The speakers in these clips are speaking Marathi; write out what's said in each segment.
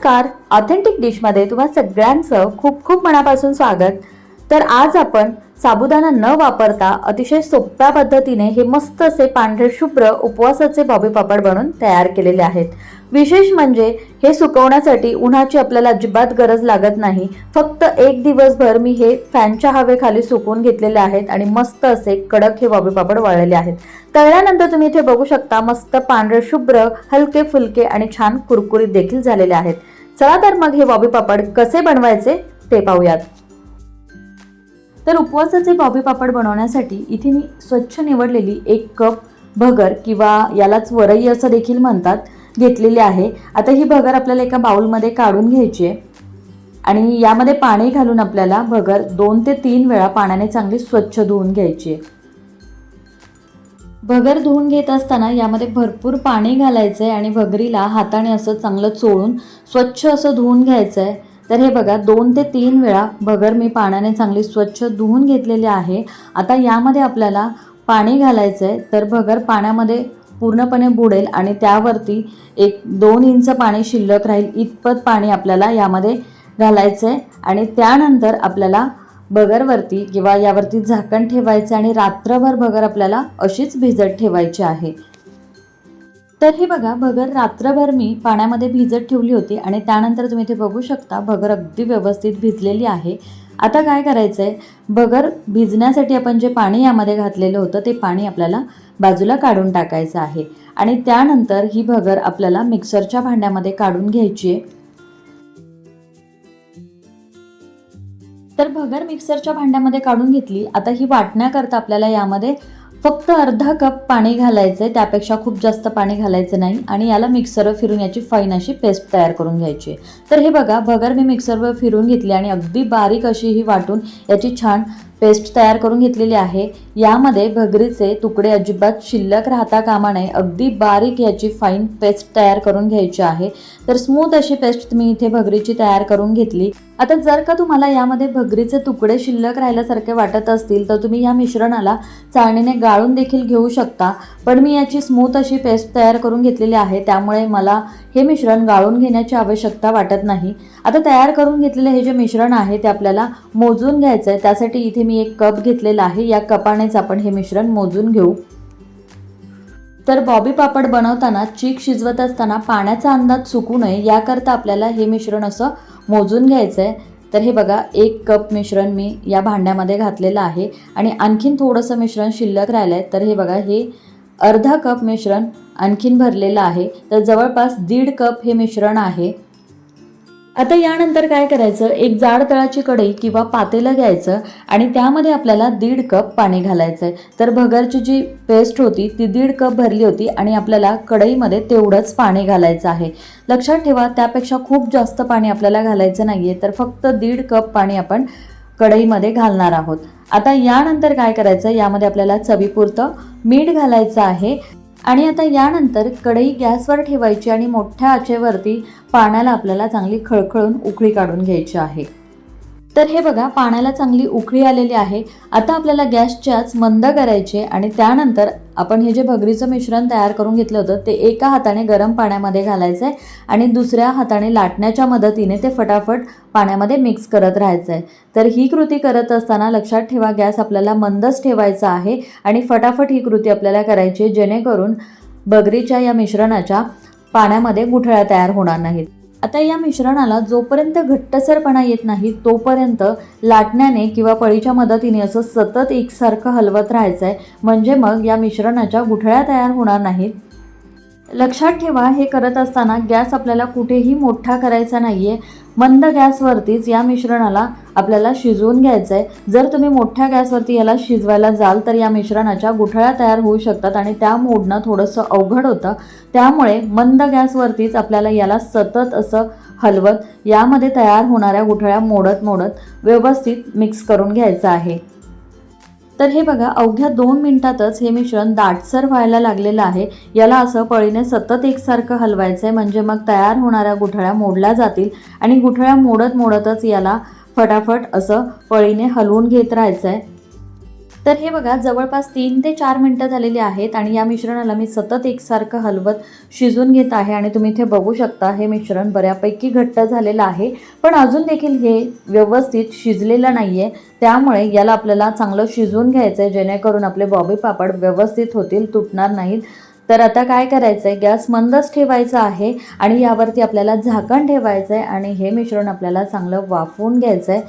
नमस्कार. ऑथेंटिक डिशमध्ये तुम्हा सगळ्यांचं खूप खूप मनापासून स्वागत. तर आज आपण साबुदाणा न वापरता अतिशय सोप्या पद्धतीने हे मस्त असे पांढरे शुभ्र उपवासाचे बॉबी पापड बनवून तयार केलेले आहेत. विशेष म्हणजे हे सुकवण्यासाठी उन्हाची आपल्याला अजिबात गरज लागत नाही. फक्त एक दिवसभर मी हे फॅनच्या हवेखाली सुकवून घेतलेले आहेत आणि मस्त असे कडक हे बॉबी पापड वळलेले आहेत. तळल्यानंतर तुम्ही इथे बघू शकता मस्त पांढरे शुभ्र हलके फुलके आणि छान कुरकुरीत देखील झालेले आहेत. चला तर मग हे बॉबी पापड कसे बनवायचे ते पाहूयात. तर उपवासाचे बॉबी पापड बनवण्यासाठी इथे मी स्वच्छ निवडलेली एक कप भगर किंवा यालाच वरई असं देखील म्हणतात घेतलेली आहे. आता ही भगर आपल्याला एका बाउलमध्ये काढून घ्यायची आहे. आणि यामध्ये पाणी घालून आपल्याला भगर दोन ते तीन वेळा पाण्याने चांगली स्वच्छ धुवून घ्यायची आहे. भगर धुवून घेत असताना यामध्ये भरपूर पाणी घालायचं आहे आणि भगरीला हाताने असं चांगलं चोळून स्वच्छ असं धुवून घ्यायचं आहे तर हे बघा दोन ते तीन वेळा भगर मी पाण्याने चांगली स्वच्छ धुवून घेतलेली आहे. आता यामध्ये आपल्याला पाणी घालायचं आहे तर भगर पाण्यामध्ये पूर्णपणे बुडेल आणि त्यावरती एक दोन इंच पाणी शिल्लक राहील इतपत पाणी आपल्याला यामध्ये घालायचं आहे आणि त्यानंतर आपल्याला बगरवरती किंवा यावरती झाकण ठेवायचं आणि रात्रभर भगर आपल्याला अशीच भिजत ठेवायची आहे. तर हे बघा भगर रात्रभर मी पाण्यामध्ये भिजत ठेवली होती आणि त्यानंतर तुम्ही इथे बघू शकता भगर अगदी व्यवस्थित भिजलेली आहे. आता काय करायचं आहे भगर भिजण्यासाठी आपण जे पाणी यामध्ये घातलेलं होतं ते पाणी आपल्याला बाजूला काढून टाकायचं आहे. आणि त्यानंतर ही भगर आपल्याला मिक्सरच्या भांड्यामध्ये काढून घ्यायची आहे. तर भगर मिक्सरच्या भांड्यामध्ये काढून घेतली. आता ही वाटण्याकरता आपल्याला यामध्ये फक्त अर्धा कप पाणी घालायचं आहे त्यापेक्षा खूप जास्त पाणी घालायचं नाही आणि याला मिक्सरवर फिरून याची फाईन अशी पेस्ट तयार करून घ्यायची आहे. तर हे बघा भगर मी मिक्सरवर फिरून घेतली आणि अगदी बारीक अशी ही वाटून याची छान पेस्ट तयार करून घेतलेली आहे. यामध्ये भगरीचे तुकडे अजिबात शिल्लक राहता कामा नये. अगदी बारीक याची फाईन पेस्ट तयार करून घ्यायची आहे. तर स्मूथ अशी पेस्ट मी इथे भगरीची तयार करून घेतली. आता जर का तुम्हाला यामध्ये भगरीचे तुकडे शिल्लक राहिल्यासारखे वाटत असतील तर तुम्ही या मिश्रणाला चाळणीने गाळून देखील घेऊ शकता. पण मी याची स्मूथ अशी पेस्ट तयार करून घेतलेली आहे. त्यामुळे मला हे मिश्रण गाळून घेण्याची आवश्यकता वाटत नाही. आता तयार करून घेतलेले हे जे मिश्रण आहे ते आपल्याला मोजून घ्यायचं आहे त्यासाठी इथे मी एक कप घेतलेला आहे. या कपानेच आपण हे मिश्रण मोजून घेऊ. तर बॉबी पापड बनवताना चीक शिजवत असताना पाण्याचा अंदाज चुकू नये. याकरता आपल्याला हे मिश्रण असं मोजून घ्यायचं आहे तर हे बघा एक कप मिश्रण मी या भांड्यामध्ये घातलेलं आहे. आणि आणखीन थोडंसं मिश्रण शिल्लक राहिलं आहे तर हे बघा हे अर्धा कप मिश्रण आणखीन भरलेलं आहे. तर जवळपास दीड कप हे मिश्रण आहे. आता यानंतर काय करायचं? एक जाड तळाची कढई किंवा पातेलं घ्यायचं आणि त्यामध्ये आपल्याला दीड कप पाणी घालायचं आहे तर भगरची जी पेस्ट होती ती दीड कप भरली होती आणि आपल्याला कढईमध्ये तेवढंच पाणी घालायचं आहे. लक्षात ठेवा त्यापेक्षा खूप जास्त पाणी आपल्याला घालायचं नाही आहे तर फक्त दीड कप पाणी आपण कढईमध्ये घालणार आहोत. आता यानंतर काय करायचं? यामध्ये आपल्याला चवीपुरतं मीठ घालायचं आहे. आणि आता यानंतर कढई गॅसवर ठेवायची आणि मोठ्या आचेवरती पाण्याला आपल्याला चांगली खळखळून उकळी काढून घ्यायची आहे. तर हे बघा पाण्याला चांगली उकळी आलेली आहे. आता आपल्याला गॅसच्याच मंद करायचे आणि त्यानंतर आपण हे जे भगरीचं मिश्रण तयार करून घेतलं होतं ते एका हाताने गरम पाण्यामध्ये घालायचं आहे आणि दुसऱ्या हाताने लाटण्याच्या मदतीने ते फटाफट पाण्यामध्ये मिक्स करत राहायचं आहे. तर ही कृती करत असताना लक्षात ठेवा गॅस आपल्याला मंदच ठेवायचा आहे आणि फटाफट ही कृती आपल्याला करायची आहे जेणेकरून बगरीच्या या मिश्रणाच्या पाण्यामध्ये गुठळ्या तयार होणार नाहीत. आता या मिश्रणाला जोपर्यंत घट्टसरपणा येत नाही तोपर्यंत लाटण्याने किंवा पळीच्या मदतीने असं सतत एकसारखं हलवत राहायचं आहे म्हणजे मग या मिश्रणाच्या गुठळ्या तयार होणार नाहीत. लक्षात ठेवा हे करत असताना गॅस आपल्याला कुठेही मोठा करायचा नाही आहे मंद गॅसवरतीच या मिश्रणाला आपल्याला शिजवून घ्यायचं आहे जर तुम्ही मोठ्या गॅसवरती याला शिजवायला जाल तर या मिश्रणाच्या गुठळ्या तयार होऊ शकतात आणि त्या मोडणं थोडंसं अवघड होतं. त्यामुळे मंद गॅसवरतीच आपल्याला याला सतत असं हलवत यामध्ये तयार होणाऱ्या गुठळ्या मोडत मोडत व्यवस्थित मिक्स करून घ्यायचं आहे. तर हे बघा अवघ्या दोन मिनिटातच हे मिश्रण दाटसर व्हायला लागलेलं आहे. याला असं पळीने सतत एकसारखं हलवायचं आहे म्हणजे मग तयार होणाऱ्या गुठळ्या मोडल्या जातील आणि गुठळ्या मोडत मोडतच याला फटाफट असं पळीने हलवून घेत राहायचं आहे तर हे बघा जवळपास तीन ते चार मिनटं झालेली आहेत आणि या मिश्रणाला मी सतत एकसारखं हलवत शिजून घेत आहे आणि तुम्ही इथे बघू शकता हे मिश्रण बऱ्यापैकी घट्ट झालेलं आहे. पण अजून देखील हे व्यवस्थित शिजलेलं नाही आहे त्यामुळे याला आपल्याला चांगलं शिजवून घ्यायचं आहे जेणेकरून आपले बॉबी पापड व्यवस्थित होतील तुटणार नाहीत. तर आता काय करायचं आहे गॅस मंदच ठेवायचा आहे आणि यावरती आपल्याला झाकण ठेवायचं आहे आणि हे मिश्रण आपल्याला चांगलं वाफवून घ्यायचं आहे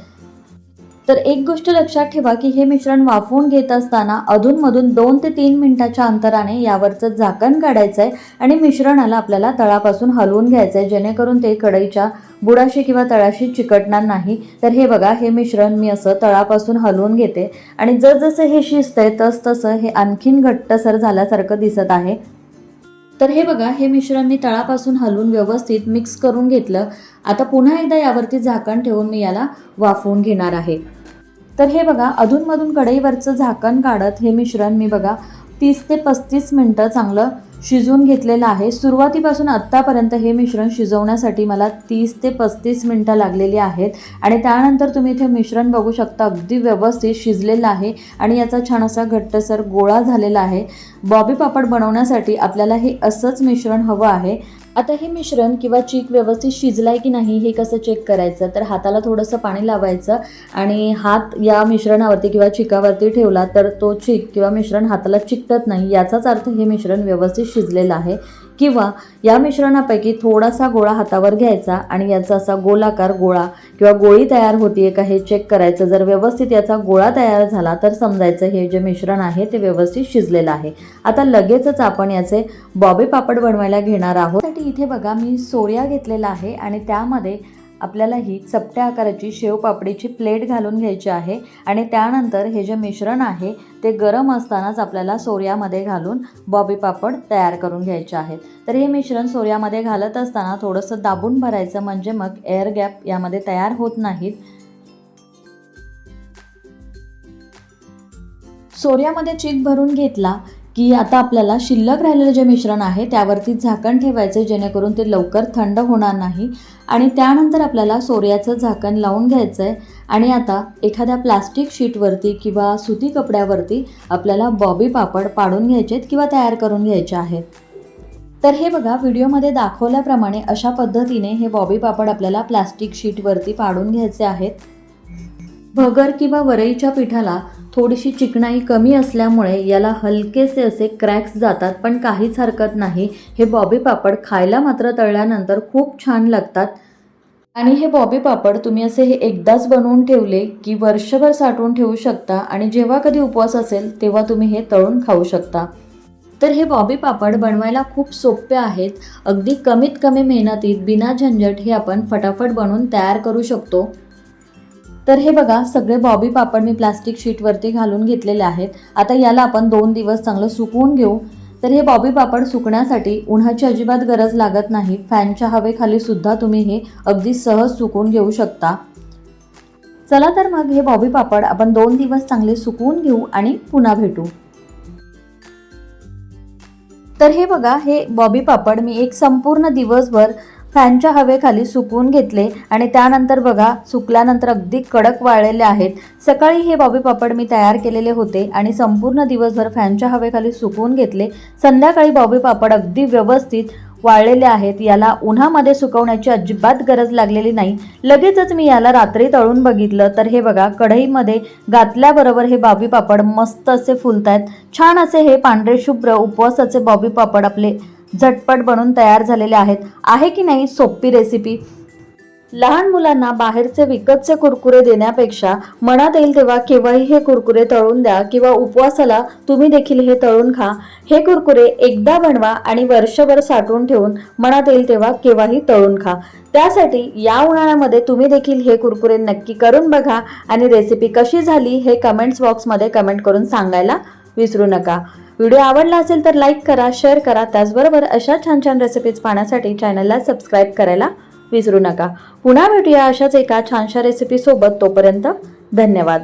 तर एक गोष्ट लक्षात ठेवा की हे मिश्रण वाफवून घेत असताना अधूनमधून दोन ते तीन मिनिटाच्या अंतराने यावरचं झाकण काढायचं आहे आणि मिश्रणाला आपल्याला तळापासून हलवून घ्यायचं आहे जेणेकरून ते कढईच्या बुडाशी किंवा तळाशी चिकटणार नाही. तर हे बघा हे मिश्रण मी असं तळापासून हलवून घेते आणि जसजसं हे शिजतंय तसतसं हे आणखीन घट्टसर झाल्यासारखं दिसत आहे. तर हे बघा हे मिश्रण मी तळापासून हलवून व्यवस्थित मिक्स करून घेतलं. आता पुन्हा एकदा यावरती झाकण ठेवून मी याला वाफवून घेणार आहे. तर हे बघा अधूनमधून कढईवरचं झाकण काढत हे मिश्रण मी बघा तीस ते पस्तीस मिनटं चांगलं शिजवून घेतलेलं आहे. सुरुवातीपासून आत्तापर्यंत हे मिश्रण शिजवण्यासाठी मला तीस ते पस्तीस मिनटं लागलेली आहेत आणि त्यानंतर तुम्ही इथे मिश्रण बघू शकता अगदी व्यवस्थित शिजलेलं आहे आणि याचा छान असा घट्टसर गोळा झालेला आहे. बॉबी पापड बनवण्यासाठी आपल्याला हे असंच मिश्रण हवं आहे. आता हे मिश्रण किंवा चीक व्यवस्थित शिजलाय की नाही हे कसं चेक करायचं? तर हाताला थोडंसं पाणी लावायचं आणि हात या मिश्रणावरती किंवा चिकावरती ठेवला तर तो चीक किंवा मिश्रण हाताला चिकटत नाही. याचाच अर्थ हे मिश्रण व्यवस्थित शिजलेलं आहे. किंवा या मिश्रणापैकी थोडासा गोळा हातावर घ्यायचा आणि याचा असा गोलाकार गोळा किंवा गोळी तयार होतीये का हे चेक करायचं. जर व्यवस्थित याचा गोळा तयार झाला तर समजायचं हे जे मिश्रण आहे ते व्यवस्थित शिजलेलं आहे. आता लगेचच आपण याचे बॉबी पापड बनवायला घेणार आहोत. इथे बघा मी सोर्या घेतलेला आहे आणि त्यामध्ये आपल्याला ही चपट्या आकाराची शेवपापडीची प्लेट घालून घ्यायची आहे आणि त्यानंतर हे जे मिश्रण आहे ते गरम असतानाच आपल्याला सोर्यामध्ये घालून बॉबी पापड तयार करून घ्यायचे आहेत. तर हे मिश्रण सोर्यामध्ये घालत असताना थोडंसं दाबून भरायचं म्हणजे मग एअर गॅप यामध्ये तयार होत नाहीत. सोर्यामध्ये चीक भरून घेतला की आता आपल्याला शिल्लक राहिलेलं जे मिश्रण आहे त्यावरती झाकण ठेवायचं जेणेकरून ते लवकर थंड होणार नाही. आणि त्यानंतर आपल्याला सोर्याचं झाकण लावून घ्यायचं आहे आणि आता एखाद्या प्लास्टिक शीटवरती किंवा सुती कपड्यावरती आपल्याला बॉबी पापड पाडून घ्यायचे आहेत किंवा तयार करून घ्यायचे आहेत. तर हे बघा व्हिडिओमध्ये दाखवल्याप्रमाणे अशा पद्धतीने हे बॉबी पापड आपल्याला प्लास्टिक शीटवरती पाडून घ्यायचे आहेत. भगर किंवा वरईच्या पिठाला थोडीशी चिकणाई कमी असल्यामुळे याला हलकेसे असे क्रॅक्स जातात पण काहीच हरकत नाही. हे बॉबी पापड खायला मात्र तळल्यानंतर खूप छान लागतात. आणि हे बॉबी पापड तुम्ही असे हे एकदाच बनवून ठेवले की वर्षभर साठवून ठेवू शकता आणि जेव्हा कधी उपवास असेल तेव्हा तुम्ही हे तळून खाऊ शकता. तर हे बॉबी पापड बनवायला खूप सोपे आहेत. अगदी कमीत कमी मेहनतीत बिना झंझट हे आपण फटाफट बनवून तयार करू शकतो. तर हे बघा सगळे बॉबी पापड मी प्लास्टिक शीटवरती घालून घेतलेले आहेत. आता याला आपण दोन दिवस चांगलं सुकवून घेऊ. तर हे बॉबी पापड सुकण्यासाठी उन्हाची अजिबात गरज लागत नाही. फॅनच्या हवेखाली सुद्धा तुम्ही हे अगदी सहज सुकवून घेऊ शकता. चला तर मग हे बॉबी पापड आपण दोन दिवस चांगले सुकवून घेऊ आणि पुन्हा भेटू. तर हे बघा हे बॉबी पापड मी एक संपूर्ण दिवसभर फॅनच्या हवेखाली सुकवून घेतले आणि त्यानंतर बघा सुकल्यानंतर अगदी कडक वाळलेले आहेत. सकाळी हे बॉबी पापड मी तयार केलेले होते आणि संपूर्ण दिवसभर फॅनच्या हवेखाली सुकवून घेतले. संध्याकाळी बॉबी पापड अगदी व्यवस्थित वाळलेले आहेत. याला उन्हामध्ये सुकवण्याची अजिबात गरज लागलेली नाही. लगेचच मी याला रात्री तळून बघितलं. तर हे बघा कढईमध्ये घातल्याबरोबर हे बॉबी पापड मस्त असे फुलत आहेत छान असे हे पांढरे शुभ्र उपवासाचे बॉबी पापड आपले झटपट बनून तयार झालेले आहेत. आहे की नाही सोपी रेसिपी लहान मुलांना बाहेरचे विकतचे कुरकुरे देण्यापेक्षा मनात येईल तेव्हा केव्हाही हे कुरकुरे तळून द्या किंवा उपवासाला तुम्ही देखील हे तळून खा. हे कुरकुरे एकदा बनवा आणि वर्षभर साठवून ठेवून मनात येईल तेव्हा केव्हाही तळून खा. त्यासाठी या उन्हाळ्यामध्ये तुम्ही देखील हे कुरकुरे नक्की करून बघा आणि रेसिपी कशी झाली हे कमेंट्स बॉक्समध्ये कमेंट करून सांगायला विसरू नका. व्हिडिओ आवडला असेल तर लाईक करा शेअर करा. त्याचबरोबर अशा छान छान रेसिपीज पाहण्यासाठी चॅनलला सबस्क्राईब करायला विसरू नका. पुन्हा भेटूया अशाच एका छानशा रेसिपीसोबत तोपर्यंत धन्यवाद.